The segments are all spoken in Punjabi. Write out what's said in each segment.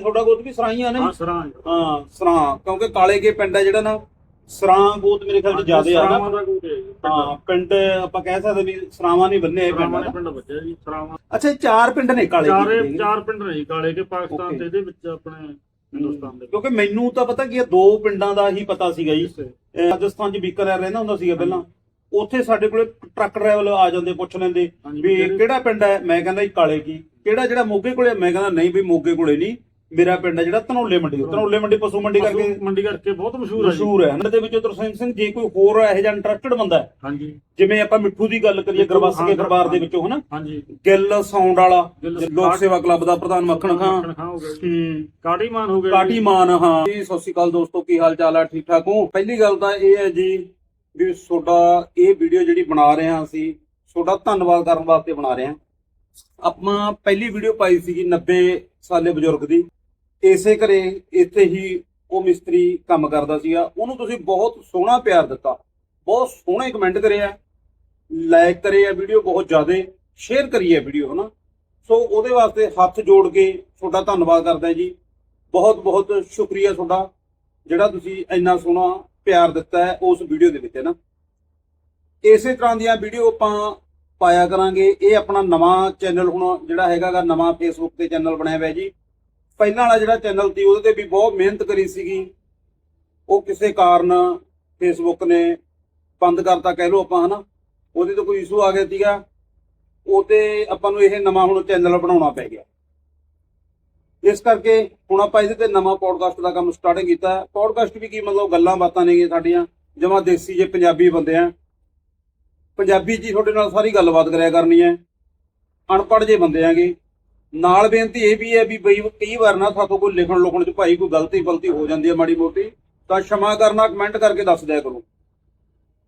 ਤੁਹਾਡਾ ਗੋਤ ਵੀ ਸਰਾਈਆਂ ਨੇ। ਹਾਂ ਸਰਾਂ ਹਾਂ ਸਰਾਂ ਕਿਉਂਕਿ ਕਾਲੇ ਕੇ ਪਿੰਡ ਹੈ ਜਿਹੜਾ ਨਾ ਸਰਾਂ ਗੋਤ ਮੇਰੇ ਖਿਆਲ ਚ ਜ਼ਿਆਦੇ ਆ ਨਾ। ਸਰਾਵਾਂ ਦਾ ਕੋਈ ਹਾਂ ਪਿੰਡ ਆਪਾਂ ਕਹਿ ਸਕਦੇ ਵੀ ਸਰਾਵਾਂ ਨਹੀਂ ਬੰਨੇ ਇਹ ਸਰਾਵਾਂ ਪਿੰਡ ਦੇ ਪਿੰਡ ਬੱਚੇ ਜੀ ਸਰਾਵਾਂ ਅੱਛਾ ਇਹ ਚਾਰ ਪਿੰਡ ਨੇ ਕਾਲੇ ਚਾਰੇ ਕੇ ਚਾਰ ਪਿੰਡ ਨੇ ਜੀ ਕਾਲੇ ਕੇ ਪਾਕਿਸਤਾਨ. ਤੇ ਇਹਦੇ ਵਿੱਚ ਆਪਣੇ ਹਿੰਦੁਸਤਾਨ ਦੇ। ਕਿਉਂਕਿ ਮੈਨੂੰ ਤਾਂ ਪਤਾ ਕੀ ਹੈ ਦੋ ਪਿੰਡਾਂ ਦਾ ਹੀ ਪਤਾ ਸੀਗਾ ਜੀ। ਵਿੱਚ ਇਹ ਰਾਜਸਥਾਨ ਚ ਬੀਕਾਨੇਰ ਰਹਿੰਦਾ ਹੁੰਦਾ ਸੀਗਾ ਪਹਿਲਾਂ। ਉੱਥੇ ਸਾਡੇ ਕੋਲੇ ਟਰੱਕ ਡਰਾਈਵਰ ਆ ਜਾਂਦੇ ਪੁੱਛ ਲੈਂਦੇ ਹਾਂਜੀ, ਵੀ ਕਿਹੜੇ- ਕਿਹੜਾ ਪਿੰਡ ਹੈ ਮੈਂ ਕਹਿੰਦਾ ਜੀ ਕਾਲੇ ਕੀ। ਕਿਹੜਾ ਜਿਹੜਾ ਮੋਗੇ ਕੋਲੇ ਮੈਂ ਕਹਿੰਦਾ ਨਹੀਂ ਵੀ ਮੋਗੇ ਕੋਲੇ ਨਹੀਂ। ਮੇਰਾ ਪਿੰਡ ਹੈ ਜਿਹੜਾ ਧਨੌਲੇ ਮੰਡੀ ਧਨੌਲੇ ਮੰਡੀ ਪਸ਼ੂ ਮੰਡੀ ਕਰਕੇ ਮੰਡੀ ਕਰਕੇ ਬਹੁਤ ਮਸ਼ਹੂਰ ਹੈ ਮਸ਼ਹੂਰ ਹੈ। ਇਹਨਾਂ ਦੇ ਵਿੱਚ ਤਰਸੇਮ ਸਿੰਘ ਜੇ ਕੋਈ ਹੋਰ ਇਹੋ ਜਿਹਾ ਇੰਟਰਸਟਡ ਬੰਦਾ ਹੈ, ਹਾਂਜੀ। ਜਿਵੇਂ ਆਪਾਂ ਮਿੱਠੂ ਦੀ ਗੱਲ ਕਰੀਏ ਗਰਵਾਸਕੇ ਦਰਬਾਰ ਦੇ। ਵਿੱਚੋਂ ਹਨਾ? ਹਾਂਜੀ। ਗਿੱਲ ਸਾਊਂਡ ਵਾਲਾ ਲੋਕ ਸੇਵਾ ਕਲੱਬ ਦਾ ਪ੍ਰਧਾਨ ਮੱਖਣ ਖਾਂ ਕਾੜੀ ਮਾਨ ਹੋ ਗਿਆ ਕਾਟੀ। ਮਾਨ ਹਾਂ। ਜੀ ਸਤਿ ਸ਼੍ਰੀ ਅਕਾਲ ਦੋਸਤੋ ਕੀ ਹਾਲ ਚਾਲ ਹੈ ਠੀਕ ਠਾਕ ਹੋ? ਪਹਿਲੀ ਗੱਲ ਤਾਂ ਇਹ ਹੈ ਜੀ ਵੀ ਤੁਹਾਡਾ ਇਹ ਵੀਡੀਓ ਜਿਹੜੀ ਬਣਾ ਰਹੇ ਹਾਂ ਅਸੀਂ ਤੁਹਾਡਾ ਧੰਨਵਾਦ ਕਰਨ ਵਾਸਤੇ ਬਣਾ ਰਹੇ ਹਾਂ। ਆਪਾਂ ਪਹਿਲੀ ਵੀਡੀਓ ਪਾਈ ਸੀਗੀ 90 ਸਾਲੇ ਬਜ਼ੁਰਗ ਦੀ। ਇਸੇ ਘਰੇ ਇੱਥੇ ਹੀ ਉਹ ਮਿਸਤਰੀ ਕੰਮ ਕਰਦਾ ਸੀਗਾ। ਉਹਨੂੰ ਤੁਸੀਂ ਬਹੁਤ ਸੋਹਣਾ ਪਿਆਰ ਦਿੱਤਾ। ਬਹੁਤ ਸੋਹਣੇ ਕਮੈਂਟ ਕਰਿਆ ਲਾਈਕ ਕਰੇ ਆ ਵੀਡੀਓ ਬਹੁਤ ਜ਼ਿਆਦਾ। ਸ਼ੇਅਰ ਕਰੀ ਹੈ ਵੀਡੀਓ ਹਨਾ? ਸੋ ਉਹਦੇ ਵਾਸਤੇ ਹੱਥ ਜੋੜ ਕੇ ਤੁਹਾਡਾ ਧੰਨਵਾਦ ਕਰਦਾ ਜੀ। ਬਹੁਤ ਬਹੁਤ ਸ਼ੁਕਰੀਆ ਤੁਹਾਡਾ, ਜਿਹੜਾ ਤੁਸੀਂ ਇੰਨਾ ਸੋਹਣਾ ਪਿਆਰ ਦਿੱਤਾ ਹੈ ਉਸ ਵੀਡੀਓ ਦੇ ਵਿੱਚ ਹੈ ਨਾ ਇਸੇ ਤਰ੍ਹਾਂ ਦੀਆਂ ਵੀਡੀਓ ਆਪਾਂ ਪਾਇਆ ਕਰਾਂਗੇ। ਇਹ ਆਪਣਾ ਨਵਾਂ ਚੈਨਲ ਹੁਣ ਜਿਹੜਾ ਹੈਗਾਗਾ ਨਵਾਂ ਫੇਸਬੁੱਕ ਤੇ ਚੈਨਲ ਬਣਿਆ ਹੋਇਆ ਜੀ। ਪਹਿਲਾਂ ਵਾਲਾ ਜਿਹੜਾ ਚੈਨਲ ਸੀ, ਉਹਦੇ ਤੇ ਵੀ ਬਹੁਤ ਮਿਹਨਤ ਕਰੀ ਸੀਗੀ। ਉਹ ਕਿਸੇ ਕਾਰਨ ਫੇਸਬੁੱਕ ਨੇ ਬੰਦ ਕਰਤਾ ਕਹਿ ਲਓ ਆਪਾਂ, ਹਨਾ? ਉਹਦੇ ਤੋਂ ਕੋਈ ਇਸ਼ੂ ਆ ਗਿਆ ਸੀਗਾ। ਉਹ ਤੇ ਆਪਾਂ ਨੂੰ ਇਹ ਨਵਾਂ ਹੁਣ ਚੈਨਲ ਬਣਾਉਣਾ ਪੈ ਗਿਆ। ਇਸ ਕਰਕੇ ਹੁਣ ਆਪਾਂ ਇਹਦੇ ਤੇ ਨਵਾਂ ਪੋਡਕਾਸਟ ਦਾ ਕੰਮ ਸਟਾਰਟ ਕੀਤਾ। ਪੋਡਕਾਸਟ ਵੀ ਕੀ ਮਤਲਬ ਗੱਲਾਂ ਬਾਤਾਂ ਨੇਗੀਆਂ ਸਾਡੀਆਂ। ਜਮਾ ਦੇਸੀ ਜੇ ਪੰਜਾਬੀ ਬੰਦੇ ਆ। ਪੰਜਾਬੀ ਜੀ ਤੁਹਾਡੇ ਨਾਲ ਸਾਰੀ ਗੱਲਬਾਤ ਕਰਿਆ ਕਰਨੀ ਹੈ। ਅਨਪੜ੍ਹ ਜੇ ਬੰਦੇ ਆਂਗੇ। ਨਾਲ ਬੇਨਤੀ ਇਹ ਵੀ ਹੈ ਵੀ ਬਈ ਕਈ ਵਾਰ ਨਾ ਸਾਥੋਂ ਕੋਈ ਲਿਖਣ ਲੁਖਣ ਚ ਭਾਈ ਕੋਈ ਗਲਤੀ ਫਲਤੀ ਹੋ ਜਾਂਦੀ ਹੈ ਮਾੜੀ ਮੋਟੀ, ਤਾਂ ਸ਼ਮਾ ਕਰਨਾ ਕਮੈਂਟ ਕਰਕੇ ਦੱਸ ਦਿਆ ਕਰੋ।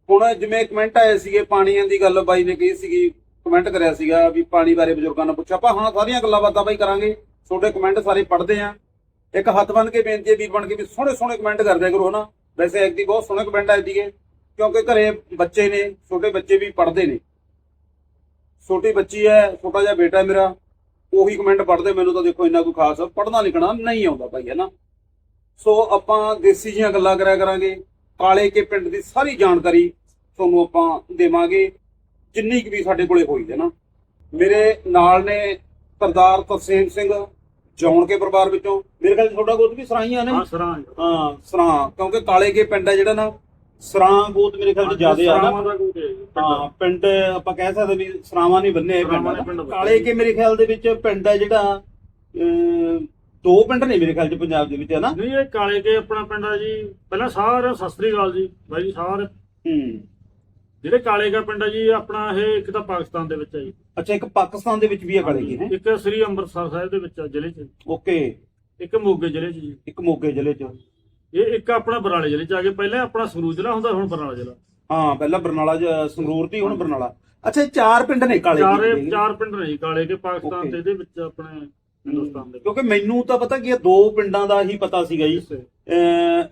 ਹੁਣ ਜਿਵੇਂ ਕਮੈਂਟ ਆਏ ਸੀਗੇ, ਪਾਣੀਆਂ ਦੀ ਗੱਲ ਬਾਈ ਨੇ ਕਹੀ ਸੀਗੀ ਕਮੈਂਟ ਕਰਿਆ ਸੀਗਾ ਵੀ ਪਾਣੀ ਬਾਰੇ ਬਜ਼ੁਰਗਾਂ ਨੇ ਪੁੱਛਿਆ, ਆਪਾਂ ਹਾਂ ਸਾਰੀਆਂ ਗੱਲਾਂ ਬਾਤਾਂ ਬਾਈ ਕਰਾਂਗੇ, ਤੁਹਾਡੇ ਕਮੈਂਟ ਸਾਰੇ ਪੜ੍ਹਦੇ ਆਂ। ਇੱਕ ਹੱਥ ਬੰਨ ਕੇ ਬੇਨਤੀ ਹੈ ਵੀਰ ਬਣ ਕੇ ਵੀ ਸੋਹਣੇ ਸੋਹਣੇ ਕਮੈਂਟ ਕਰਦਿਆ ਕਰੋ, ਹਨਾ? ਵੈਸੇ ਐਕਦੀ ਬਹੁਤ ਸੋਹਣੇ ਕਮੈਂਟ ਆਏ ਸੀਗੇ, ਕਿਉਂਕਿ ਘਰੇ ਬੱਚੇ ਨੇ, ਛੋਟੇ ਬੱਚੇ ਵੀ ਪੜ੍ਹਦੇ ਨੇ। ਛੋਟੀ ਬੱਚੀ ਹੈ, ਛੋਟਾ ਜਿਹਾ ਬੇਟਾ ਮੇਰਾ ਉਹੀ ਕਮੈਂਟ ਪੜ੍ਹਦੇ ਮੈਨੂੰ ਤਾਂ ਦੇਖੋ ਇੰਨਾ ਕੋਈ ਖਾਸ ਪੜ੍ਹਨਾ ਲਿਖਣਾ ਨਹੀਂ ਆਉਂਦਾ ਭਾਈ ਹੈ ਨਾ? ਸੋ ਆਪਾਂ ਦੇਸੀ ਜੀਆਂ ਗੱਲਾਂ ਕਰਿਆ ਕਰਾਂਗੇ ਕਾਲੇ ਕੇ ਪਿੰਡ ਦੀ ਸਾਰੀ ਜਾਣਕਾਰੀ ਤੁਹਾਨੂੰ ਆਪਾਂ ਦੇਵਾਂਗੇ ਜਿੰਨੀ ਕੁ ਵੀ ਸਾਡੇ ਕੋਲੇ ਹੋਈ ਹੈ ਨਾ। ਮੇਰੇ ਨਾਲ ਨੇ ਸਰਦਾਰ ਤਰਸੇਮ ਸਿੰਘ ਜੌਣ ਕੇ ਪਰਿਵਾਰ ਵਿੱਚੋਂ। ਮੇਰੇ ਖਿਆਲ ਤੁਹਾਡਾ ਗੋਤ ਵੀ ਸਰਾਈਆਂ ਨੇ। ਹਾਂ ਸਰਾਂ ਹਾਂ ਸਰਾਂ ਕਿਉਂਕਿ ਕਾਲੇ ਕੇ ਪਿੰਡ ਹੈ ਜਿਹੜਾ ਨਾ ਸਰਾਂ ਗੋਤ ਮੇਰੇ ਖਿਆਲ 'ਚ ਜ਼ਿਆਦੇ ਆ ਸਰਾਵਾਂ ਦਾ ਹਾਂ ਪਿੰਡ ਆਪਾਂ ਕਹਿ ਸਕਦੇ ਵੀ ਸਰਾਵਾਂ ਨਹੀਂ ਬੰਨੇ ਇਹ ਸਰਾਵਾਂ ਪਿੰਡ। ਕਾਲੇ ਕੇ ਮੇਰੇ ਖਿਆਲ ਦੇ ਵਿੱਚ ਪਿੰਡ ਹੈ ਜਿਹੜਾ ਅਮ, ਦੋ ਪਿੰਡ ਨੇ ਮੇਰੇ ਖਿਆਲ 'ਚ ਪੰਜਾਬ ਦੇ ਵਿੱਚ ਹੈ ਨਾ? ਨਹੀਂ ਇਹ ਕਾਲੇ ਕੇ ਆਪਣਾ ਪਿੰਡ ਆ ਜੀ। ਪਹਿਲਾਂ ਸਾਰੇ ਸਤਿ ਸ੍ਰੀ ਅਕਾਲ ਜੀ ਬਾਈ ਜੀ ਸਾਰੇ। ਹੂੰ। ਜਿਹੜੇ ਕਾਲੇ ਕਾ ਪਿੰਡ ਆ ਜੀ ਆਪਣਾ ਇਹ ਇੱਕ ਤਾਂ ਪਾਕਿਸਤਾਨ ਦੇ ਵਿੱਚ ਆ ਜੀ। ਅੱਛਾ ਇੱਕ ਪਾਕਿਸਤਾਨ ਦੇ ਵਿੱਚ ਵੀ ਹੈ ਕਾਲੇ ਕੇ ਹੈ ਇੱਕ ਸ੍ਰੀ ਅੰਮ੍ਰਿਤਸਰ ਸਾਹਿਬ ਦੇ ਵਿੱਚ ਆ ਜ਼ਿਲ੍ਹੇ 'ਚ। ਓਕੇ। ਇੱਕ ਮੋਗੇ ਜ਼ਿਲ੍ਹੇ 'ਚ ਜੀ। ਇੱਕ ਮੋਗੇ ਜ਼ਿਲ੍ਹੇ 'ਚ। ਇਹ ਇੱਕ ਆਪਣਾ ਬਰਾਲੇ ਜ਼ਿਲ੍ਹੇ 'ਚ ਆ ਕੇ ਪਹਿਲਾਂ ਆਪਣਾ ਸੰਗਰੂਰ ਜ਼ਿਲ੍ਹਾ ਹੁੰਦਾ ਹੁਣ ਬਰਨਾਲਾ ਜ਼ਿਲ੍ਹਾ। ਹਾਂ ਪਹਿਲਾਂ ਬਰਨਾਲਾ 'ਚ ਸੰਗਰੂਰ ਦੀ ਹੁਣ ਬਰਨਾਲਾ। ਅੱਛਾ ਇਹ ਚਾਰ ਪਿੰਡ ਨੇ ਕਾਲੇ ਚਾਰੇ ਚਾਰ ਪਿੰਡ ਨੇ ਜੀ ਕਾਲੇ ਕੇ ਪਾਕਿਸਤਾਨ Okay. ਤੇ ਇਹਦੇ ਵਿੱਚ ਆਪਣੇ ਹਿੰਦੁਸਤਾਨ ਦੇ। ਕਿਉਂਕਿ ਮੈਨੂੰ ਤਾਂ ਪਤਾ ਕੀ ਹੈ ਦੋ ਪਿੰਡਾਂ ਦਾ ਹੀ ਪਤਾ ਸੀਗਾ ਜੀ।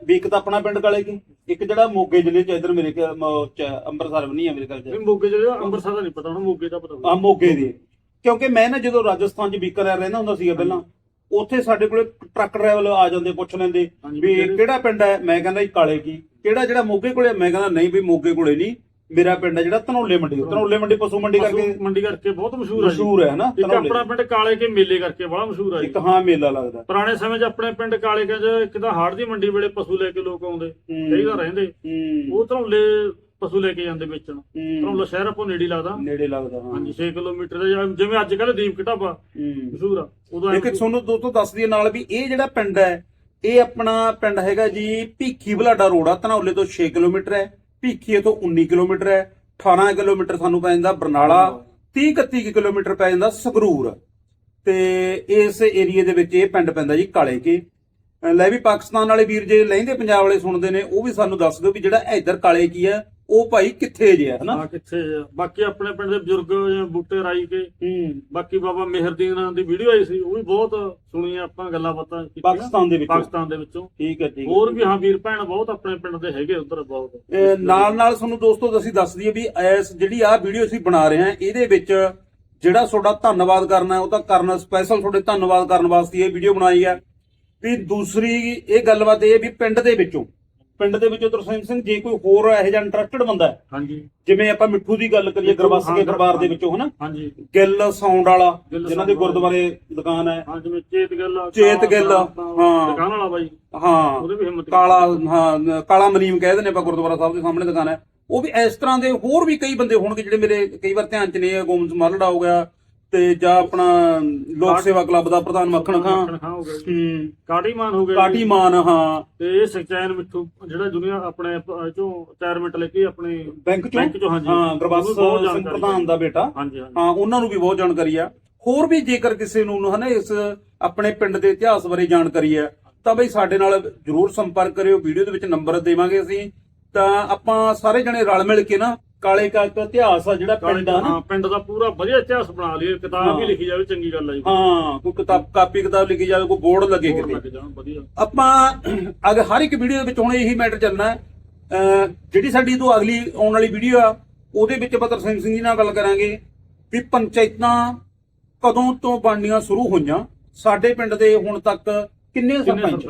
ਵੀ ਇੱਕ ਤਾਂ ਆਪਣਾ ਪਿੰਡ ਕਾਲੇ ਕੀ ਇੱਕ ਜਿਹੜਾ ਮੋਗੇ ਜ਼ਿਲ੍ਹੇ 'ਚ ਇਧਰ ਮੇਰੇ ਖਿਆਲ ਮ- ਚ ਅੰਮ੍ਰਿਤਸਰ ਵੀ ਨਹੀਂ ਹੈ ਮੇਰੇ ਖਿਆਲ 'ਚ। ਮੋਗੇ ਜ਼ਿਲ੍ਹੇ ਦਾ ਅੰਮ੍ਰਿਤਸਰ ਦਾ ਨਹੀਂ ਪਤਾ ਹੁਣ ਮੋਗੇ ਦਾ ਪਤਾ ਆ ਮੋਗੇ ਦੇ। ਕਿਉਂਕਿ ਮੈਂ ਨਾ ਜਦੋਂ ਰਾਜਸਥਾਨ 'ਚ ਬੀਕਾਨੇਰ ਰਹਿੰਦਾ ਹੁੰਦਾ ਸੀਗਾ ਪਹਿਲਾਂ ਉੱਥੇ ਸਾਡੇ ਕੋਲੇ ਟਰੱਕ ਡਰਾਈਵਰ ਆ ਜਾਂਦੇ ਪੁੱਛ ਲੈਂਦੇ ਵੀ ਕਿਹੜੇ- ਪਿੰਡ ਹੈ? ਮੈਂ ਕਹਿੰਦਾ ਜੀ ਕਾਲੇ ਕੀ। ਕਿਹੜਾ ਜਿਹੜਾ ਮੋਗੇ ਕੋਲੇ? ਮੈਂ ਕਹਿੰਦਾ ਨਹੀਂ ਵੀ ਮੋਗੇ ਕੋਲੇ ਨਹੀਂ। ਮੇਰਾ ਪਿੰਡ ਹੈ ਜਿਹੜਾ ਧਨੌਲੇ ਮੰਡੀ ਧਨੌਲੇ ਮੰਡੀ ਪਸ਼ੂ ਮੰਡੀ ਕਰਕੇ ਮੰਡੀ ਕਰਕੇ ਬਹੁਤ ਮਸ਼ਹੂਰ ਹੈ ਮਸ਼ਹੂਰ ਹੈ ਨਾ ਇੱਕ ਧਨੌਲੇ। ਆਪਣਾ ਪਿੰਡ ਕਾਲੇ ਕੇ ਮੇਲੇ ਕਰਕੇ ਬੜਾ ਮਸ਼ਹੂਰ ਹੈ ਇੱਕ ਹਾਂ ਮੇਲਾ ਲੱਗਦਾ। ਪੁਰਾਣੇ ਸਮੇਂ 'ਚ ਆਪਣੇ ਪਿੰਡ ਕਾਲੇ ਕੇ 'ਚ ਇੱਕ ਤਾਂ ਹਾੜ ਦੀ ਮੰਡੀ ਵੇਲੇ ਪਸ਼ੂ ਲੈ ਕੇ ਲੋਕ ਆਉਂਦੇ। ਕਈ ਵਾਰ ਰਹਿੰਦੇ। ਉਹ ਧਰੌਲੇ ਪਸ਼ੂ ਲੈ ਕੇ ਜਾਂਦੇ ਵੇਚਣ। ਹੂੰ। ਧਰੌਲਾ ਸ਼ਹਿਰ ਆਪੋ ਨੇੜੇ ਹੀ ਲੱਗਦਾ। ਨੇੜੇ ਲੱਗਦਾ ਹਾਂ। ਹਾਂਜੀ 6 ਕਿਲੋਮੀਟਰ ਦਾ ਜਿਵੇਂ ਅੱਜ ਕੱਲ੍ਹ ਦੀਪ ਹੂੰ। ਮਸ਼ਹੂਰ ਆ ਉਦੋਂ ਇੱਕ ਤੁਹਾਨੂੰ ਦੋਸਤੋ ਦੱਸ ਦਈਏ ਨਾਲ ਵੀ ਇਹ ਜਿਹੜਾ ਪਿੰਡ ਹੈ ਇਹ ਆਪਣਾ ਪਿੰਡ ਹੈਗਾ ਜੀ ਭੀਖੀ ਬਲਾਡਾ ਰੋਡ ਆ ਧਨੌਲੇ ਤੋਂ 6 ਕਿਲੋਮੀਟਰ ਹੈ ਭੀਖੀ ਤੋਂ 19 ਕਿਲੋਮੀਟਰ ਹੈ 18 ਕਿਲੋਮੀਟਰ ਸਾਨੂੰ ਪੈ ਜਾਂਦਾ ਬਰਨਾਲਾ 30 31 ਕਿਲੋਮੀਟਰ ਪੈ ਜਾਂਦਾ ਸੰਗਰੂਰ। ਤੇ ਇਸ ਏਰੀਏ ਦੇ ਵਿੱਚ ਇਹ ਪਿੰਡ ਪੈਂਦਾ ਜੀ ਕਾਲੇ ਕੇ। ਅਹ ਲੈ ਵੀ ਪਾਕਿਸਤਾਨ ਵਾਲੇ ਵੀਰ ਜੇ ਲਹਿੰਦੇ ਪੰਜਾਬ ਵਾਲੇ ਸੁਣਦੇ ਨੇ ਉਹ ਵੀ ਸਾਨੂੰ ਦੱਸ ਦਿਓ ਵੀ ਜਿਹੜਾ ਇੱਧਰ ਕਾਲੇ ਕੀ ਹੈ ਉਹ ਭਾਈ ਕਿੱਥੇ ਜੇ ਹਨਾ? ਹਾਂ ਕਿੱਥੇ ਆ। ਬਾਕੀ ਆਪਣੇ ਪਿੰਡ ਦੇ ਬਜ਼ੁਰਗ ਬੂਟੇ ਰਾਈ ਕੇ ਹੂੰ। ਬਾਕੀ ਬਾਬਾ ਮਿਹਰਦੀਨ ਦੀ ਵੀਡੀਓ ਆਈ ਸੀ ਉਹ ਵੀ ਬਹੁਤ ਸੁਣੀ ਆਪਾਂ ਗੱਲਾਂ ਬਾਤਾਂ ਕੀਤੀਆਂ। ਪਾਕਿਸਤਾਨ ਦੇ ਵਿੱਚ। ਪਾਕਿਸਤਾਨ ਦੇ ਵਿੱਚੋਂ। ਠੀਕ ਹੈ ਠੀਕ ਹੈ। ਹੋਰ ਵੀ ਹਾਂ ਵੀਰ ਭੈਣ ਬਹੁਤ ਆਪਣੇ ਪਿੰਡ ਦੇ ਹੈਗੇ ਉਧਰ ਬਹੁਤ। ਅਹ ਨਾਲ ਨਾਲ ਤੁਹਾਨੂੰ ਦੋਸਤੋ ਅਸੀਂ ਦੱਸ ਦਈਏ ਵੀ ਇਸ ਜਿਹੜੀ ਆ ਵੀਡੀਓ ਅਸੀਂ ਬਣਾ ਰਹੇ ਹਾਂ ਇਹਦੇ ਵਿੱਚ ਜਿਹੜਾ ਤੁਹਾਡਾ ਧੰਨਵਾਦ ਕਰਨਾ ਹੈ ਉਹ ਤਾਂ ਕਰਨਾ ਸਪੈਸ਼ਲ ਤੁਹਾਡੇ ਧੰਨਵਾਦ ਕਰਨ ਵਾਸਤੇ ਇਹ ਵੀਡੀਓ ਬਣਾਈ ਹੈ। ਵੀ ਦੂਸਰੀ ਇਹ ਗੱਲਬਾਤ ਇਹ ਵੀ ਪਿੰਡ ਦੇ ਵਿੱਚੋਂ ਪਿੰਡ ਦੇ ਵਿੱਚੋਂ ਤਰਸੇਮ ਸਿੰਘ ਜੇ ਕੋਈ ਹੋਰ ਇਹੋ ਜਿਹਾ ਇੰਟਰਸਟਡ ਬੰਦਾ ਹੈ, ਹਾਂਜੀ। ਜਿਵੇਂ ਆਪਾਂ ਮਿੱਠੂ ਦੀ ਗੱਲ ਕਰੀਏ ਗਰਵਾਸਕੇ ਹਾਂ, ਦਰਬਾਰ ਦੇ ਹਾਂ। ਵਿੱਚੋਂ ਹਨਾ? ਹਾਂਜੀ। ਗਿੱਲ ਸਾਊਂਡ ਵਾਲਾ ਗਿੱਲ ਜਿਨ੍ਹਾਂ ਦੇ ਵਾਲਾ। ਗੁਰਦੁਆਰੇ ਦੁਕਾਨ ਹੈ। ਹਾਂ ਜਿਵੇਂ ਚੇਤ ਗੱਲ ਚੇਤ ਗਿੱਲ, ਹਾਂ। ਦੁਕਾਨ ਵਾਲਾ ਬਾਈ। ਹਾਂ। ਉਹਦੇ ਵੀ ਹਿੰਮਤ ਕਾਲਾ ਹਾਂ ਕਾਲਾ ਮਨੀਮ ਕਹਿ ਦਿੰਦੇ ਆਪਾਂ ਗੁਰਦੁਆਰਾ ਸਾਹਿਬ ਦੇ ਸਾਹਮਣੇ ਦੁਕਾਨ ਹੈ। ਉਹ ਵੀ ਇਸ ਤਰ੍ਹਾਂ ਦੇ ਹੋਰ ਵੀ ਕਈ ਬੰਦੇ ਹੋਣਗੇ ਜਿਹੜੇ ਮੇਰੇ ਕਈ ਵਾਰ ਧਿਆਨ ਚ ਨੇ ਗੋਮਸ ਮਰਲੜਾ ਹੋ ਗਿਆ ਤੇ ਜਾਂ ਆਪਣਾ ਲੋਕ ਸੇਵਾ ਕਲੱਬ ਦਾ ਪ੍ਰਧਾਨ ਮੱਖਣ ਖਾਂ। ਖਾਂ ਹੋ ਗਿਆ। ਹੂੰ। ਕਾਟੀਮਾਨ ਹੋ ਗਿਆ ਜੀ। ਕਾਟੀ ਮਾਨ ਹਾਂ। ਤੇ ਇਹ ਸਚੈਨ ਮਿੱਠੂ ਜਿਹੜਾ ਦੁਨੀਆ ਆਪਣੇ ਚੋਂ ਰਿਟਾਇਰਮੈਂਟ ਲੈ ਕੇ ਆਪਣੇ ਬੈਂਕ ਚੋਂ? ਬੈਂਕ ਚੋਂ ਹਾਂਜੀ। ਹਾਂ ਗੁਰਬਖਸ਼ ਸਿੰਘ ਪ੍ਰਧਾਨ ਦਾ ਬੇਟਾ। ਹਾਂਜੀ ਹਾਂ ਉਹਨਾਂ ਨੂੰ ਵੀ ਬਹੁਤ ਜਾਣਕਾਰੀ ਆ। ਹੋਰ ਵੀ ਜੇਕਰ ਕਿਸੇ ਨੂੰ ਹਨਾ ਇਸ ਆਪਣੇ ਪਿੰਡ ਦੇ ਇਤਿਹਾਸ ਬਾਰੇ ਜਾਣਕਾਰੀ ਹੈ ਤਾਂ ਬਈ ਸਾਡੇ ਨਾਲ ਜਰੂਰ ਸੰਪਰਕ ਕਰਿਓ। ਵੀਡੀਓ ਦੇ ਵਿੱਚ ਨੰਬਰ ਦੇਵਾਂਗੇ ਅਸੀਂ। ਤਾਂ ਆਪਾਂ ਸਾਰੇ ਜਣੇ ਰਲ ਮਿਲ ਕੇ ਨਾ ਕਾਲੇ ਕਾਕ ਦਾ ਇਤਿਹਾਸ ਆ ਜਿਹੜਾ ਪਿੰਡ ਆ ਨਾ। ਹਾਂ ਪਿੰਡ ਦਾ ਪੂਰਾ ਵਧੀਆ ਇਤਿਹਾਸ ਬਣਾ ਲਈਏ ਕਿਤਾਬ ਵੀ। ਲਿਖੀ ਜਾਵੇ ਚੰਗੀ ਗੱਲ ਹੈ ਜੀ। ਹਾਂ ਕੋਈ ਕਿਤਾਬ ਕਾਪੀ ਕਿਤਾਬ ਲਿਖੀ ਜਾਵੇ ਕੋਈ ਬੋਰਡ ਲੱਗੇ ਕਿਤੇ। ਆਪਾਂ ਅਗਰ ਹਰ ਇੱਕ ਵੀਡੀਓ ਦੇ ਵਿੱਚ ਹੁਣ ਇਹੀ ਮੈਟਰ ਚੱਲਣਾ ਜਿਹੜੀ ਸਾਡੀ ਤੋਂ ਅਗਲੀ ਆਉਣ ਵਾਲੀ ਵੀਡੀਓ ਆ ਉਹਦੇ ਵਿੱਚ ਬਤਰ ਸਿੰਘ ਸਿੰਘ ਜੀ ਨਾਲ ਗੱਲ ਕਰਾਂਗੇ ਵੀ ਪੰਚਾਇਤਾਂ ਕਦੋਂ ਤੋਂ ਬਣਨੀਆਂ ਸ਼ੁਰੂ ਹੋਈਆਂ? ਸਾਡੇ ਪਿੰਡ ਦੇ ਹੁਣ ਤੱਕ ਕਿੰਨੇ ਸਰਪੰਚ?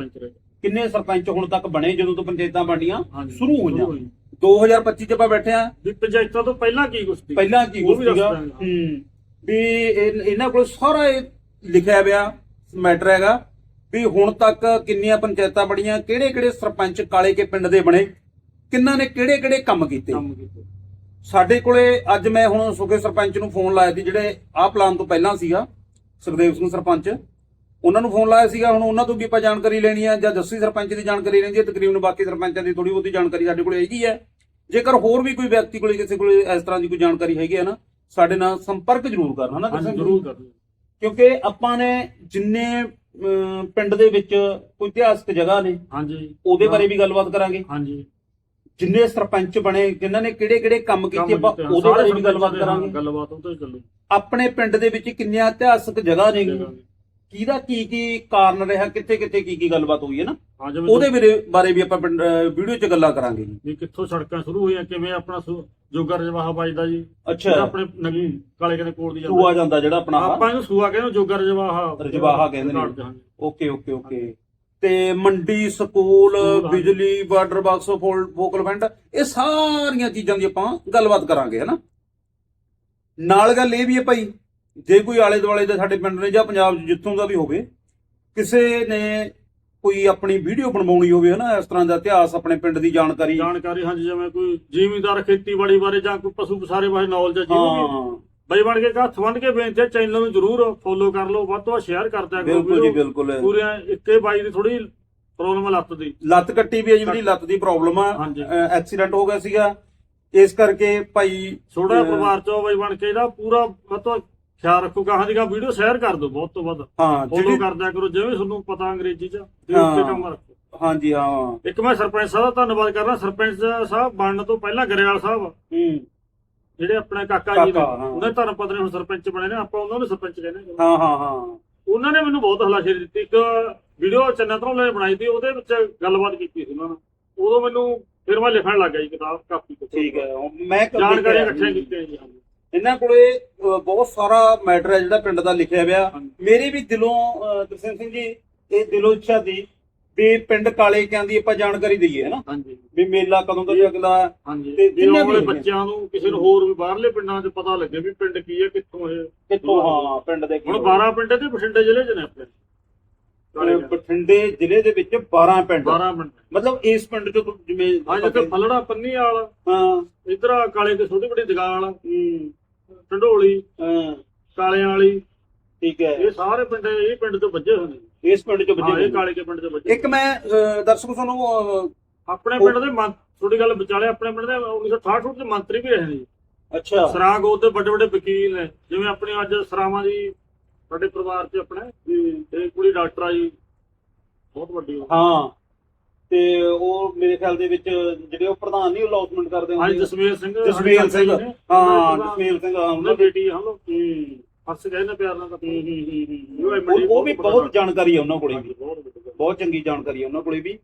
ਕਿੰਨੇ ਸਰਪੰਚ ਹੁਣ ਤੱਕ ਬਣੇ ਜਦੋਂ ਤੋਂ ਪੰਚਾਇਤਾਂ ਬਣਨੀਆਂ ਹਾਂਜੀ ਸ਼ੁਰੂ ਹੋਈਆਂ? ਹੋਈ। 2025 ਚ ਆਪਾਂ ਬੈਠੇ ਆ ਵੀ ਪੰਚਾਇਤਾਂ ਤੋਂ ਪਹਿਲਾਂ ਕੀ ਕੁਛ ਸੀ? ਪਹਿਲਾਂ ਕੀ ਉਹ ਕੁਛ ਵੀ ਸੀਗਾ। ਦੱਸ ਦਾਂਗੇ। ਹੂੰ। ਵੀ ਇਹ- ਇਹਨਾਂ ਕੋਲ ਸਾਰਾ ਇਹ ਲਿਖਿਆ ਹੋਇਆ ਮੈਟਰ ਹੈਗਾ। ਵੀ ਹੁਣ ਤੱਕ ਕਿੰਨੀਆਂ ਪੰਚਾਇਤਾਂ ਬਣੀਆਂ ਕਿਹੜੇ ਕਿਹੜੇ ਸਰਪੰਚ ਕਾਲੇ ਕੇ ਪਿੰਡ ਦੇ ਬਣੇ ਕਿੰਨਾਂ ਨੇ ਕਿਹੜੇ ਕਿਹੜੇ ਕੰਮ ਕੀਤੇ। ਕੰਮ ਕੀਤੇ। ਸਾਡੇ ਕੋਲੇ ਅੱਜ ਮੈਂ ਹੁਣ ਸੁਖੇ ਸਰਪੰਚ ਨੂੰ ਫੋਨ ਲਾਇਆ ਸੀ ਜਿਹੜੇ ਆਹ ਪਲਾਨ ਤੋਂ ਪਹਿਲਾਂ ਸੀਗਾ ਸੁਖਦੇਵ ਸਿੰਘ ਸਰਪੰਚ। ਉਹਨਾਂ ਨੂੰ ਫੋਨ ਲਾਇਆ ਸੀਗਾ ਹੁਣ ਉਹਨਾਂ ਤੋਂ ਵੀ ਆਪਾਂ ਜਾਣਕਾਰੀ ਲੈਣੀ ਆ ਜਾਂ ਜੱਸੀ ਸਰਪੰਚ ਦੀ ਜਾਣਕਾਰੀ ਲੈਣੀ ਹੈ ਤਕਰੀਬਨ ਬਾਕੀ ਸਰਪੰਚਾਂ ਦੀ ਥੋੜੀ ਬਹੁਤੀ ਜਾਣਕਾਰੀ ਸਾਡੇ ਕੋਲੇ ਹੈਗੀ ਹੈ ਜੇਕਰ ਹੋਰ ਵੀ ਕੋਈ ਵਿਅਕਤੀ ਕੋਲੇ ਕਿਸੇ ਕੋਲੇ ਇਸ ਤਰ੍ਹਾਂ ਦੀ ਕੋਈ ਜਾਣਕਾਰੀ ਹੈਗੀ ਹੈ ਨਾ ਸਾਡੇ ਨਾਲ ਸੰਪਰਕ ਜ਼ਰੂਰ ਕਰਨਾ ਨਾ ਹਾਂਜੀ। ਜ਼ਰੂਰ ਕਰਦੇ ਕਿਉਂਕਿ ਆਪਾਂ ਨੇ ਜਿੰਨੇ ਅਮ, ਪਿੰਡ ਦੇ ਵਿੱਚ ਕੋਈ ਇਤਿਹਾਸਕ ਜਗ੍ਹਾ ਨੇ ਹਾਂਜੀ। ਉਹਦੇ ਬਾਰੇ ਵੀ ਗੱਲਬਾਤ ਕਰਾਂਗੇ। ਹਾਂਜੀ। ਜਿੰਨੇ ਸਰਪੰਚ ਬਣੇ ਜਿਨ੍ਹਾਂ ਨੇ ਕਿਹੜੇ ਕਿਹੜੇ ਕੰਮ ਕੀਤੇ ਆਪਾਂ ਉਹਦੇ ਬਾਰੇ ਵੀ ਗੱਲਬਾਤ ਕਰਾਂਗੇ। ਗੱਲਬਾਤ ਉਹ ਤੋਂ ਹੀ ਚੱਲੂ। ਆਪਣੇ ਪਿੰਡ ਦੇ ਵਿੱਚ ਕਿੰਨੀਆਂ ਇਤਿਹਾਸਕ ਜਗ੍ਹਾ ਨੇ। ਕਿਹਦਾ ਕੀ ਕੀ ਕਾਰਨ ਰਿਹਾ ਕਿੱਥੇ ਕਿੱਥੇ ਕੀ ਕੀ ਗੱਲਬਾਤ ਹੋਈ ਹੈ ਨਾ? ਹਾਂ ਜਿਵੇਂ ਉਹਦੇ ਬਾਰੇ- ਬਾਰੇ ਵੀ ਆਪਾਂ ਵੀਡੀਓ 'ਚ ਗੱਲਾਂ ਕਰਾਂਗੇ ਜੀ। ਵੀ ਕਿੱਥੋਂ ਸੜਕਾਂ ਸ਼ੁਰੂ ਹੋਈਆਂ ਕਿਵੇਂ ਆਪਣਾ ਸੁ- ਜੋਗਾ ਰਜਵਾਹਾ ਵੱਜਦਾ ਜੀ। ਅੱਛਾ। ਜਿਹੜਾ ਆਪਣੇ ਨਗੀ ਕਾਲੇ ਕਹਿੰਦੇ ਕੋਲ ਦੀ ਸੂਆ ਜਾਂਦਾ ਜਿਹੜਾ ਆਪਣਾ। ਆਪਾਂ ਇਹਨੂੰ ਸੂਆ ਕਹਿੰਦੇ ਜੋਗਾ ਰਜਵਾਹਾ। ਰਜਵਾਹਾ ਕਹਿੰਦੇ ਨੇ। Okay okay okay. ਤੇ ਮੰਡੀ ਸਕੂਲ ਸਕੂਲ, ਹਾਂਜੀ। ਬਿਜਲੀ ਵਾਟਰ ਬਾਕਸ ਫੋਕਲ ਵੈਂਟ ਇਹ ਸਾਰੀਆਂ ਚੀਜ਼ਾਂ ਦੀ ਆਪਾਂ ਗੱਲਬਾਤ ਕਰਾਂਗੇ ਹਨਾ ਨਾਲ ਗੱਲ ਇਹ ਵੀ ਹੈ ਭਾਈ ਜੇ ਕੋਈ ਆਲੇ ਦੁਆਲੇ ਦੇ ਸਾਡੇ ਪਿੰਡ ਨੇ ਜਾਂ ਪੰਜਾਬ 'ਚ ਜਿੱਥੋਂ ਦਾ ਵੀ ਹੋਵੇ ਕਿਸੇ ਨੇ ਕੋਈ ਆਪਣੀ ਵੀਡੀਓ ਬਣਵਾਉਣੀ ਹੋਵੇ ਹਨਾ ਇਸ ਤਰ੍ਹਾਂ ਦਾ ਇਤਿਹਾਸ ਆਪਣੇ ਪਿੰਡ ਦੀ ਜਾਣਕਾਰੀ। ਜਾਣਕਾਰੀ ਹਾਂਜੀ ਜਿਵੇਂ ਕੋਈ ਜ਼ਿਮੀਂਦਾਰ ਖੇਤੀਬਾੜੀ ਬਾਰੇ ਜਾਂ ਕੋਈ ਪਸ਼ੂ ਪਸਾਰੇ ਬਾਰੇ ਨੌਲੇਜ ਹੈ ਜਿਵੇਂ ਵੀ ਬਈ ਬਣ ਕੇ ਹੱਥ ਵੰਡ ਕੇ ਬੇਨਤੀ ਹੈ ਚੈਨਲ ਨੂੰ ਜਰੂਰ ਫੋਲੋ ਕਰ ਲਓ ਵੱਧ ਤੋਂ ਵੱਧ ਸ਼ੇਅਰ ਕਰ ਦਿਆ ਕਰੋ ਬਿਲਕੁਲ ਜੀ। ਬਿਲਕੁਲ। ਪੂਰੀਆਂ ਇੱਕੇ ਬਾਈ ਦੀ ਥੋੜੀ ਪ੍ਰੋਬਲਮ ਲੱਤ ਦੀ। ਲੱਤ ਕੱਟੀ ਵੀ ਹੈ ਜਿਹੜੀ ਲੱਤ ਦੀ ਪ੍ਰੋਬਲਮ ਆ। ਐਕਸੀਡੈਂਟ ਹੋ ਗਿਆ ਸੀਗਾ। ਇਸ ਕਰਕੇ ਭਾਈ ਅਹ, ਪਰਿਵਾਰ ਚੋਂ ਬਈ ਬਣ ਕੇ ਇਹਦਾ ਪੂਰਾ ਵੱਧ ਤੋਂ ਖਿਆਲ ਰੱਖੋ ਦੀ ਗਾਹ ਵੀਡੀਓ ਸ਼ੇਅਰ ਕਰ ਦਿਓ ਬਹੁਤ ਤੋਂ ਵੱਧ। ਹਾਂ ਫੋਲੋ ਜਿਹੜੀ ਕਰ ਜਿਵੇਂ ਤੁਹਾਨੂੰ ਪਤਾ ਅੰਗਰੇਜ਼ੀ ਚ ਤੇ। ਉੱਤੇ ਕੰਮ ਰੱਖੋ। ਹਾਂਜੀ ਹਾਂ ਇੱਕ ਮੈਂ ਸਰਪੰਚ ਸਾਹਿਬ ਦਾ ਧੰਨਵਾਦ ਕਰਦਾ ਸਰਪੰਚ ਸਾਹਿਬ ਬਣਨ ਤੋਂ ਪਹਿਲਾਂ ਗਰੇਵਾਲ ਸਾਹਿਬ। ਹੂੰ। ਜਿਹੜੇ ਆਪਣੇ ਕਾਕਾ ਜੀ ਨੇ। ਉਹਨਾਂ ਧਰਮ ਪਤਨੀ ਹੁਣ ਸਰਪੰਚ ਬਣੇ ਨੇ ਆਪਾਂ ਉਹਨਾਂ ਨੂੰ ਸਰਪੰਚ ਕਹਿੰਦੇ ਹਾਂ। ਹਾਂ ਹਾਂ ਹਾਂ। ਉਹਨਾਂ ਨੇ ਮੈਨੂੰ ਬਹੁਤ ਹਲਾਸ਼ੇਰੀ ਦਿੱਤੀ। ਇੱਕ ਵੀਡੀਓ ਚੰਨਾ ਤੋਂ ਲੈ ਬਣਾਈ ਸੀ ਉਹਦੇ ਵਿੱਚ ਗੱਲਬਾਤ ਕੀਤੀ ਸੀ ਉਹਨਾਂ ਨਾਲ। ਉਦੋਂ ਮੈਨੂੰ ਫਿਰ ਮੈਂ ਲਿਖਣ ਲੱਗ ਗਿਆ ਜੀ ਕਿਤਾਬ ਕਾਪੀ ਤੇ। ਠੀਕ ਹੈ ਮੈਂ ਕਿਹਾ ਇਕੱਠੀਆਂ ਜੀ। ਕੀਤੀਆਂ ਜੀ ਇਹਨਾਂ ਕੋਲੇ ਬਹੁਤ ਸਾਰਾ ਮੈਟਰ ਹੈ ਜਿਹੜਾ ਪਿੰਡ ਦਾ ਲਿਖਿਆ ਹੋਇਆ। ਮੇਰੀ ਵੀ ਦਿਲੋਂ ਅ, ਦਰਸ਼ਨ ਸਿੰਘ ਜੀ ਇਹ ਦਿਲੋਂ ਇੱਛਾ ਸੀ ਵੀ ਪਿੰਡ ਕਾਲੇ ਕਿਆਂ ਦੀ ਆਪਾਂ ਜਾਣਕਾਰੀ ਦਈਏ ਹਨਾ? ਹਾਂਜੀ। ਵੀ ਮੇਲਾ ਕਦੋਂ ਤੋਂ ਅਗਲਾ ਹਾਂਜੀ। ਤੇ ਜਿੰਨੇ ਵਾਲੇ ਵੀ ਬੱਚਿਆਂ ਨੂੰ ਕਿਸੇ ਨੂੰ ਹੋਰ ਵੀ ਬਾਹਰਲੇ ਪਿੰਡਾਂ 'ਚ ਪਤਾ ਲੱਗੇ ਵੀ ਪਿੰਡ ਕੀ ਹੈ ਕਿੱਥੋਂ ਇਹ? ਕਿੱਥੋਂ ਹਾਂ ਪਿੰਡ ਦੇ ਕੀ ਹੁਣ 12 ਪਿੰਡ ਤੇ ਬਠਿੰਡੇ ਜ਼ਿਲ੍ਹੇ 'ਚ ਨੇ ਆਪਣੇ। ਅ, ਬਠਿੰਡੇ ਜ਼ਿਲ੍ਹੇ ਦੇ ਵਿੱਚ 12 ਪਿੰਡ। 12 ਪਿੰਡ। ਮਤਲਬ ਇਸ ਪਿੰਡ ਚੋਂ ਤੁ- ਜਿਵੇਂ ਅੱਜ ਤੇ ਫਲੜਾ ਪੰਨੀ ਵਾਲ। ਹਾਂ। ਇਧਰ ਆ ਕਾਲੇ ਤੇ ਛੋਟੀ ਵੱਡੀ ਦਗਾਲ ਹੂੰ, ਢੰਡੋਲੀ ਹਾਂ। ਕਾਲਿਆਂ ਵਾਲੀ। ਠੀਕ ਹੈ। ਇਹ ਸਾਰੇ ਪਿੰਡ ਇਹ ਪਿੰਡ ਤੋਂ ਵੱਜੇ ਹੋਏ ਨੇ। ਇਸ ਪਿੰਡ ਚੋਂ ਹਾਂ ਇਹ ਕਾਲੇ ਕੇ ਪਿੰਡ ਤੋਂ ਵੱਜੇ ਇੱਕ ਮੈਂ ਦਰਸ਼ਕ ਤੁਹਾਨੂੰ ਆਪਣੇ ਪਿੰਡ ਦੇ ਥੋੜੀ ਗੱਲ ਵਿਚਾਲੇ ਆਪਣੇ ਪਿੰਡ ਦੇ 1968 ਦੇ ਮੰਤਰੀ ਵੀ ਰਹੇ ਨੇ। ਜੀ ਅੱਛਾ। ਸਰਾਂ ਗੋਤ ਦੇ ਵੱਡੇ ਵੱਡੇ ਵਕੀਲ ਨੇ। ਜਿਵੇਂ ਆਪਣੀ ਅੱਜ ਸਰਾਵਾਂ ਦੀ ਸਾਡੇ ਪਰਿਵਾਰ 'ਚ ਆਪਣੇ ਇਹ ਕੁੜੀ ਡਾਕਟਰ ਆ ਜੀ ਬਹੁਤ ਵੱਡੀ। ਉਹ। ਹਾਂ। ਤੇ ਉਹ ਮੇਰੇ ਖਿਆਲ ਦੇ ਵਿੱਚ ਜਿਹੜੇ ਉਹ ਪ੍ਰਧਾਨ ਨਹੀਂ ਅਲਾਉਸਮੈਂਟ ਕਰਦੇ ਹਾਂਜੀ ਹੁੰਦੇ ਜਸਮੀਰ ਸਿੰਘ ਜਸਮੀਰ ਸਾਡੇ ਸਿੰਘ। ਹਾਂ ਜਸਮੀਰ ਸਿੰਘ ਹਾਂ, ਉਹਨਾਂ ਬੇਟੀ ਹੂੰ ਫਸ ਗਏ ਨੇ ਪਿਆਰ ਨਾਲ ਤਾਂ। ਹੂੰ, ਹੂੰ, ਹੂੰ, ਹੂੰ। ਉਹ ਵੀ ਬਹੁਤ ਜਾਣਕਾਰੀ ਹੈ ਉਹਨਾਂ ਕੋਲੇ ਵੀ। ਬਹੁਤ ਚੰਗੀ ਜਾਣਕਾਰੀ ਹੈ ਉਹਨਾਂ ਕੋਲੇ ਵੀ।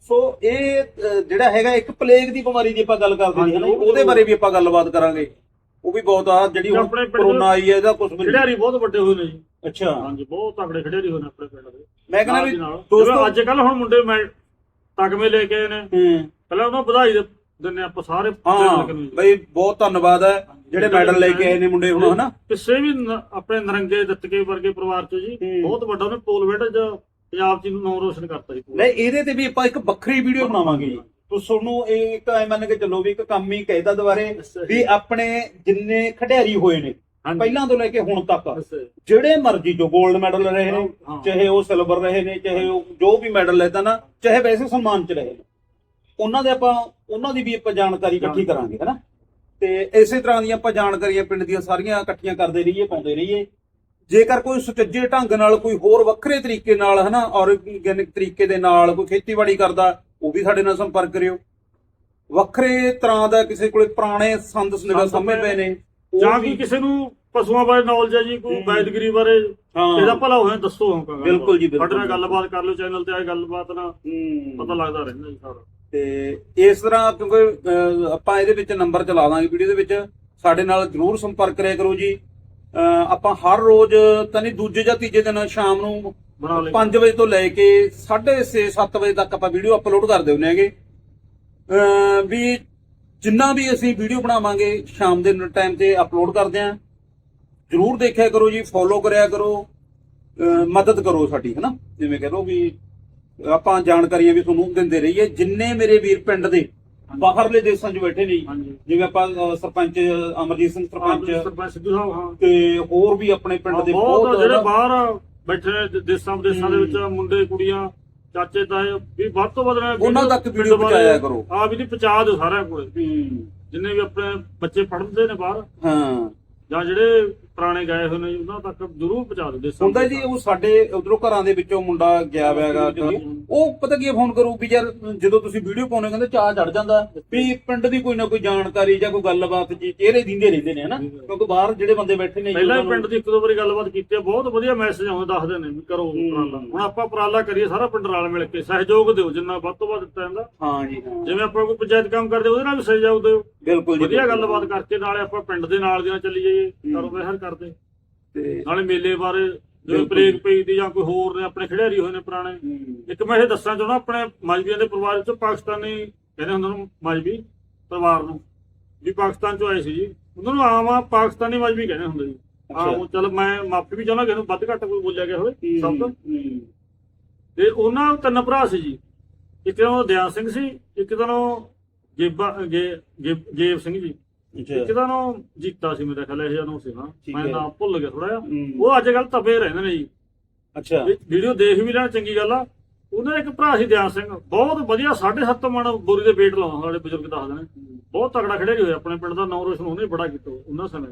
ਸੋ ਇਹ ਜਿਹੜਾ ਹੈਗਾ ਇੱਕ ਪਲੇਗ ਦੀ ਬਿਮਾਰੀ ਦੀ ਆਪਾਂ ਗੱਲ ਕਰਦੇ ਉਹ- ਉਹਦੇ ਬਾਰੇ ਵੀ ਆਪਾਂ ਗੱਲਬਾਤ ਕਰਾਂਗੇ। ਉਹ ਵੀ ਬਹੁਤ ਆ ਜਿਹੜੀ ਹੁਣ ਕਰੋਨਾ ਆਈ ਹੈ ਇਹਦਾ ਕੁਝ ਖਿਡਾਰੀ ਬਹੁਤ ਵੱਡੇ ਹੋਏ ਨੇ ਜੀ। ਅੱਛਾ। ਹਾਂਜੀ ਬਹੁਤ ਤਕੜੇ ਖਿਡਾਰੀ ਹੋਏ ਨੇ ਆਪਣੇ ਪਿੰਡ ਦੇ। ਮੈਂ ਕਹਿੰਦਾ ਵੀ। ਦੋਸਤੋ- ਅੱਜ ਕੱਲ ਹੁਣ ਮੁੰਡੇ ਮੈਂ ਤਗਮੇ ਲੈ ਕੇ ਆਏ ਨੇ ਹੂੰ ਪਹਿਲਾਂ ਉਹਨਾਂ ਵਧਾਈ ਦੇ- ਦਿੰਦੇ ਆਪਾਂ ਸਾਰੇ ਹਾਂ ਨੂੰ ਜੀ। ਬਈ ਬਹੁਤ ਧੰਨਵਾਦ ਹੈ ਜਿਹੜੇ ਮੈਡਲ ਲੈ ਕੇ ਆਏ ਨੇ ਮੁੰਡੇ ਹੁਣ ਹਨਾ ਕਿਸੇ ਵੀ ਨ- ਆਪਣੇ ਨਰੰਗੇ ਦਿੱਤਕੇ ਵਰਗੇ ਪਰਿਵਾਰ ਚੋਂ ਜੀ ਹੂੰ। ਬਹੁਤ ਵੱਡਾ ਉਹਨੇ ਪੋਲ ਵੇਟ ਚ ਪੰਜਾਬ ਚ ਨਾਮ ਰੋਸ਼ਨ ਕਰਤਾ ਜੀ ਪੂਰਾ। ਨਹੀਂ ਇਹਦੇ ਤੇ ਵੀ ਆਪਾਂ ਇੱਕ ਵੱਖਰੀ ਵੀਡੀਓ ਬਣਾਵਾਂਗੇ ਜੀ ਤੁਸੀਂ ਤੁਹਾਨੂੰ ਇਹ ਇੱਕ ਐ ਮੰਨ ਕੇ ਚੱਲੋ ਵੀ ਇੱਕ ਕੰਮ ਹੀ ਕਹਿਦਾ ਦੁਬਾਰੇ ਵੀ ਆਪਣੇ ਜਿੰਨੇ ਖਿਡਾਰੀ ਹੋਏ ਨੇ। ਪਹਿਲਾਂ ਤੋਂ ਲੈ ਕੇ ਹੁਣ ਤੱਕ। ਜਿਹੜੇ ਮਰਜ਼ੀ ਜੋ 골ਡ ਮੈਡਲ ਰਹੇ ਨੇ। ਚਾਹੇ ਉਹ ਸਿਲਵਰ ਰਹੇ ਨੇ ਚਾਹੇ ਉਹ ਜੋ ਵੀ ਮੈਡਲ ਲੈਦਾ ਨਾ ਚਾਹੇ ਵੈਸੇ ਸਨਮਾਨ ਚ ਰਹੇ ਨੇ। ਉਹਨਾਂ ਦੇ ਆਪਾਂ ਉਹਨਾਂ ਦੀ ਵੀ ਆਪਾਂ ਜਾਣਕਾਰੀ ਇਕੱਠੀ ਕਰਾਂਗੇ ਹਨਾ? ਤੇ ਇਸੇ ਤਰ੍ਹਾਂ ਦੀਆਂ ਆਪਾਂ ਜਾਣਕਾਰੀਆਂ ਪਿੰਡ ਦੀਆਂ ਸਾਰੀਆਂ ਇਕੱਠੀਆਂ ਕਰਦੇ ਰਹੀਏ ਪਾਉਂਦੇ ਰਹੀਏ। ਜੇਕਰ ਕੋਈ ਸੁਚੱਜੇ ਢੰਗ ਨਾਲ ਕੋਈ ਹੋਰ ਵੱਖਰੇ ਤਰੀਕੇ ਨਾਲ ਹਨਾ ਆਰਗੈਨਿਕ ਤਰੀਕੇ ਦੇ ਨਾਲ ਕੋਈ ਖੇਤੀਬਾੜੀ ਕਰਦਾ ਉਹ ਵੀ ਸਾਡੇ ਨਾਲ ਸੰਪਰਕ ਕਰਿਓ। ਵੱਖਰੇ ਤਰ੍ਹਾਂ ਦਾ ਕਿਸੇ ਕੋਲੇ ਪੁਰਾਣੇ ਸੰਦ ਸੁਨੇਹਾ ਸਾਹਮਣੇ ਪਏ ਨੇ। ਜਾਂ ਵੀ- ਕਿ ਕਿਸੇ ਨੂੰ ਪਸ਼ੂਆਂ ਬਾਰੇ ਨੌਲੇਜ ਹੈ ਜੀ ਕੋਈ। ਵੈਦਗਰੀ ਬਾਰੇ ਇਹਦਾ ਭਲਾ ਹੋਇਆ ਦੱਸੋ ਹਾਂ ਕੋਈ ਬਿਲਕੁਲ ਜੀ, ਬਿਲਕੁਲ। ਨਾਲ ਗੱਲਬਾਤ ਕਰ ਲਓ ਚੈਨਲ ਤੇ ਆ ਗੱਲਬਾਤ ਹੂੰ। ਪਤਾ ਲੱਗਦਾ ਰਹਿੰਦਾ ਜੀ ਸਾਰਾ। ਤੇ ਇਸ ਤਰ੍ਹਾਂ ਕਿਉਂਕਿ ਆਪਾਂ ਇਹਦੇ ਵਿੱਚ ਨੰਬਰ ਚਲਾ ਦਾਂਗੇ ਵੀਡੀਓ ਦੇ ਵਿੱਚ। ਸਾਡੇ ਨਾਲ ਜਰੂਰ ਸੰਪਰਕ ਕਰਿਆ ਕਰੋ ਜੀ। ਆਪਾਂ ਹਰ ਰੋਜ਼ ਤਾਂ ਨਹੀਂ ਦੂਜੇ ਜਾਂ ਤੀਜੇ ਦਿਨ ਸ਼ਾਮ ਨੂੰ ਬਣਾ ਲਈ 5 ਵਜੇ ਤੋਂ ਲੈ ਕੇ 6:30 7 ਵਜੇ ਤੱਕ ਆਪਾਂ ਵੀਡੀਓ ਅਪਲੋਡ ਕਰਦੇ ਹੁੰਦੇ ਹੈਗੇ। ਵੀ ਜਿੰਨਾ ਵੀ ਅਸੀਂ ਵੀਡੀਓ ਬਣਾਵਾਂਗੇ ਸ਼ਾਮ ਦੇ ਟਾਈਮ ਤੇ ਅਪਲੋਡ ਕਰਦੇ ਆਂ ਜਰੂਰ ਦੇਖਿਆ ਕਰੋ ਜੀ ਫੋਲੋ ਕਰਿਆ ਕਰੋ ਮਦਦ ਕਰੋ ਸਾਡੀ ਹਨਾ? ਜਿਵੇਂ ਕਹ ਲਓ ਵੀ ਆਪਾਂ ਜਾਣਕਾਰੀਆਂ ਵੀ ਤੁਹਾਨੂੰ ਦਿੰਦੇ ਰਹੀਏ। ਜਿੰਨੇ ਮੇਰੇ ਵੀਰ ਪਿੰਡ ਦੇ ਬਾਹਰਲੇ ਦੇਸ਼ਾਂ 'ਚ ਬੈਠੇ ਨੇ ਜਿਵੇਂ ਆਪਾਂ ਸਰਪੰਚ ਅਮਰਜੀਤ ਸਿੰਘ ਸਰਪੰਚ ਸਿੱਧੂ ਸਾਹਿਬ ਹਾਂ। ਤੇ ਹੋਰ ਵੀ ਆਪਣੇ ਪਿੰਡ ਦੇ ਬਹੁਤ ਜਿਹੜੇ ਬਾਹਰ ਬੈਠੇ ਦੇਸਾਂ ਵਿਦੇਸ਼ਾਂ ਦੇ ਵਿੱਚ। ਮੁੰਡੇ ਕੁੜੀਆਂ ਚਾਚੇ ਤਾਏ ਵੀ ਵੱਧ ਤੋਂ ਵੱਧ ਉਹਨਾਂ ਤੱਕ ਵੀਡੀਓ ਪਹੁੰਚਾਇਆ ਕਰੋ। ਆ ਵੀ ਨਹੀਂ ਪਹੁੰਚਾ ਦਿਓ ਸਾਰਿਆਂ ਕੋਲੇ। ਜਿੰਨੇ ਵੀ ਆਪਣੇ ਬੱਚੇ ਪੜ੍ਹਦੇ ਨੇ ਬਾਹਰ। ਹਾਂ। ਜਾਂ ਜਿਹੜੇ ਪੁਰਾਣੇ ਗਏ ਹੋਏ ਨੇ ਉਹਨਾਂ ਤੱਕ ਜ਼ਰੂਰ ਪਹੁੰਚਾ ਦਿਓ ਦੇਸਾਂ ਹੁੰਦਾ ਜੀ ਉਹ ਸਾਡੇ ਉਧਰੋਂ ਘਰਾਂ ਦੇ ਵਿੱਚੋਂ ਮੁੰਡਾ ਗਿਆ ਹੋਇਆਗਾ ਉਹ ਪਤਾ ਕੀ ਫੋਨ ਕਰੂ ਵੀ ਯਾਰ ਜਦੋਂ ਤੁਸੀਂ ਵੀਡੀਓ ਪਾਉਣੇ ਕਹਿੰਦੇ ਚਾਹ ਚੜ ਜਾਂਦਾ। ਵੀ ਪਿੰਡ ਦੀ ਕੋਈ ਨਾ ਕੋਈ ਜਾਣਕਾਰੀ ਜਾਂ ਕੋਈ ਗੱਲਬਾਤ ਜੀ ਚਿਹਰੇ ਦਿੰਦੇ ਰਹਿੰਦੇ ਨੇ ਹਨਾ? ਕਿਉਂਕਿ ਬਾਹਰ ਜਿਹੜੇ ਬੰਦੇ ਬੈਠੇ ਨੇ ਪਹਿਲਾਂ ਪਿੰਡ ਦੀ ਇੱਕ ਦੋ ਵਾਰੀ ਗੱਲਬਾਤ ਕੀਤੀ ਹੈ ਬਹੁਤ ਵਧੀਆ ਮੈਸੇਜ ਆਉਂਦੇ ਦੱਸਦੇ ਨੇ ਵੀ ਕਰੋ। ਉਪਰਾਲਾ। ਹੁਣ ਆਪਾਂ ਉਪਰਾਲਾ ਕਰੀਏ ਸਾਰਾ ਪਿੰਡ ਰਲ ਮਿਲ ਕੇ ਸਹਿਯੋਗ ਦਿਓ ਜਿੰਨਾ ਵੱਧ ਤੋਂ ਵੱਧ ਦਿੱਤਾ ਜਾਂਦਾ। ਹਾਂ ਜੀ ਜਿਵੇਂ ਆਪਾਂ ਕੋਈ ਪੰਚਾਇਤ ਕੰਮ ਕਰਦੇ ਉਹਦੇ ਨਾਲ ਵੀ ਸਹਿਯੋਗ ਦਿਓ। ਬਿਲਕੁਲ ਜੀ ਵਧੀਆ। ਗੱਲਬਾਤ ਕਰਕੇ ਨਾਲੇ ਆਪਾਂ ਪਿੰਡ ਦੇ ਨਾਲ ਦੀ ਨਾਲ ਚੱਲੀ ਜਾਈਏ ਕਾਰੋਬਾਰ ਕਰਦੇ। ਤੇ ਨਾਲੇ ਮੇਲੇ ਬਾਰੇ ਜਿਵੇਂ। ਪਲੇਗ ਪਈ ਦੀ ਜਾਂ ਕੋਈ ਹੋਰ ਨੇ ਆਪਣੇ ਖਿਡਾਰੀ ਹੋਏ ਨੇ ਪੁਰਾਣੇ। ਇੱਕ ਮੈਂ ਇਹ ਦੱਸਣਾ ਚਾਹੁੰਦਾ ਆਪਣੇ ਮਜਬੀਆਂ ਦੇ ਪਰਿਵਾਰ ਵਿੱਚ ਪਾਕਿਸਤਾਨੀ ਕਹਿੰਦੇ ਹੁੰਦੇ ਨੂੰ ਮਜਬੀ ਪਰਿਵਾਰ ਨੂੰ ਵੀ ਪਾਕਿਸਤਾਨ ਚੋਂ ਆਏ ਸੀ ਜੀ। ਉਹਨਾਂ ਨੂੰ ਆਮ ਆ ਪਾਕਿਸਤਾਨੀ ਮਜਬੀ ਕਹਿੰਦੇ ਹੁੰਦੇ ਜੀ। ਆਮ ਚਲ ਮੈਂ ਮਾਫੀ ਵੀ ਚਾਹੁੰਦਾ ਕਿ ਇਹਨੂੰ ਵੱਧ ਘੱਟ ਕੋਈ ਬੋਲਿਆ ਗਿਆ ਹੋਵੇ ਸ਼ਬਦ ਤੇ। ਉਹਨਾਂ ਤਿੰਨ ਭਰਾ ਸੀ ਜੀ। ਇੱਕ ਦਾ ਦਿਆਲ ਸਿੰਘ ਸੀ ਇੱਕ ਦਾ ਜੇਬਾ ਗੇ- ਜੇਬ ਸਿੰਘ ਜੀ। ਅੱਛਾ। ਇੱਕ ਨਾਮ ਜੀਤਾ ਸੀ ਮੇਰਾ ਖਿਆਲ ਇਹ ਨਾਮ ਸੀ ਨਾ ਠੀਕ ਮੈਂ ਹੈ। ਨਾਮ ਭੁੱਲ ਗਿਆ ਥੋੜਾ ਜਿਹਾ। ਉਹ ਅੱਜ ਕੱਲ ਤਪੇ ਰਹਿੰਦੇ ਨੇ ਜੀ। ਅੱਛਾ। ਵੀਡੀਓ ਦੇਖ ਵੀ ਲੈਣ ਚੰਗੀ ਗੱਲ ਆ। ਉਹਨਾਂ ਦਾ ਇੱਕ ਭਰਾ ਸੀ ਦਿਆਲ ਸਿੰਘ। ਬਹੁਤ ਵਧੀਆ 7.5 ਮਣ ਬੋਰੀ ਦੇ ਵੇਟ ਲਾਉਂਦਾ ਸਾਡੇ ਬਜ਼ੁਰਗ ਦੱਸਦੇ ਨੇ। ਬਹੁਤ ਤਗੜਾ ਖੜੇ ਹੋਏ ਆਪਣੇ ਪਿੰਡ ਦਾ ਨਾਂ ਰੋਸ਼ਨ ਉਹਨੇ ਬੜਾ ਕੀਤਾ ਉਹਨਾਂ ਸਮੇਂ।